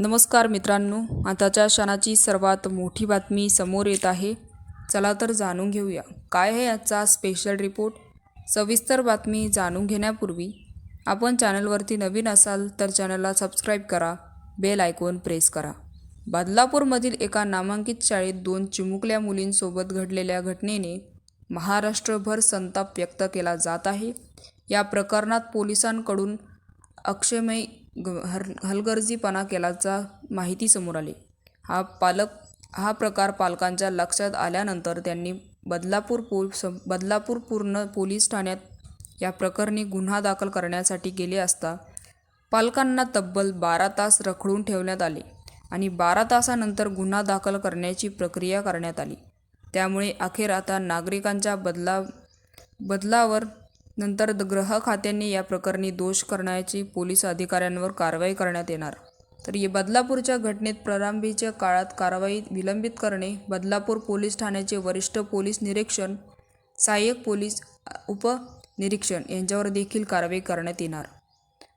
नमस्कार मित्रांनो आताच्या क्षणाची सर्वात मोठी बातमी समोर येत आहे. चला तर जाणून घेऊया. काय आहे आजचा स्पेशल रिपोर्ट सविस्तर बातमी जाणून घेण्यापूर्वी आपण चॅनलवरती नवीन असाल तर चॅनलला सबस्क्राईब करा बेल आयकॉन प्रेस करा. बदलापूरमधील एका नामांकित शाळेत दोन चिमुकल्या मुलींसोबत घडलेल्या घटनेने महाराष्ट्रभर संताप व्यक्त केला जात आहे. या प्रकरणात पोलिसांकडून अक्षमय ग- हर हलगर्जीपणा केल्याचा माहिती समोर आली. हा पालक हा प्रकार पालकांच्या लक्षात आल्यानंतर त्यांनी बदलापूर पो बदलापूर पूर्ण पोलीस ठाण्यात या प्रकरणी गुन्हा दाखल करण्यासाठी गेले असता पालकांना तब्बल बारा तास रखडून ठेवण्यात आले आणि बारा तासानंतर गुन्हा दाखल करण्याची प्रक्रिया करण्यात आली. त्यामुळे अखेर आता नागरिकांच्या बदला बदलावर नंतर द- ग्रह खात्याने या प्रकरणी दोष करण्याची पोलीस अधिकाऱ्यांवर कारवाई करण्यात येणार. तर ये बदलापूरच्या घटनेत प्रारंभीच्या काळात कारवाई विलंबित करणे बदलापूर पोलीस ठाण्याचे वरिष्ठ पोलीस निरीक्षण सहाय्यक पोलीस उपनिरीक्षण यांच्यावर देखील कारवाई करण्यात येणार.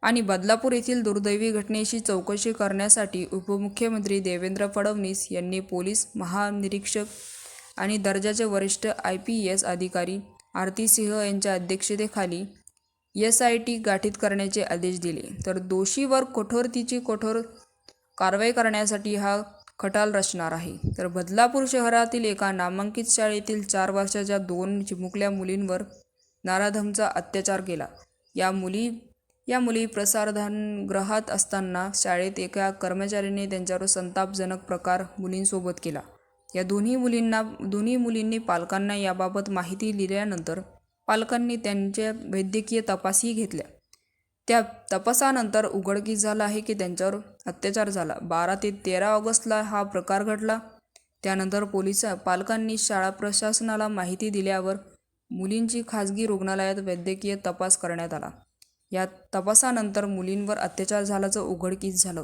आणि बदलापूर येथील दुर्दैवी घटनेची चौकशी करण्यासाठी उपमुख्यमंत्री देवेंद्र फडणवीस यांनी पोलीस महानिरीक्षक आणि दर्जाचे वरिष्ठ आय पी एस अधिकारी आरती सिंह यांच्या अध्यक्षतेखाली एस आय टी गाठीत करण्याचे आदेश दिले. तर दोषीवर कठोरतीची कठोर कारवाई करण्यासाठी हा खटाल रचणार आहे. तर बदलापूर शहरातील एका नामांकित शाळेतील चार वर्षाच्या दोन चिमुकल्या मुलींवर नाराधमचा अत्याचार केला. या मुली या मुली प्रसारधानगृहात असताना शाळेत एका कर्मचाऱ्याने त्यांच्यावर संतापजनक प्रकार मुलींसोबत केला. या दोन्ही मुलींना दोन्ही मुलींनी पालकांना याबाबत माहिती दिल्यानंतर पालकांनी त्यांच्या वैद्यकीय तपासही घेतल्या. त्या तपासानंतर उघडकीस झालं आहे की त्यांच्यावर अत्याचार झाला. बारा ते तेरा ऑगस्टला हा प्रकार घडला. त्यानंतर पोलीस पालकांनी शाळा प्रशासनाला माहिती दिल्यावर मुलींची खाजगी रुग्णालयात वैद्यकीय तपास करण्यात आला. या तपासानंतर मुलींवर अत्याचार झाल्याचं उघडकीस झालं.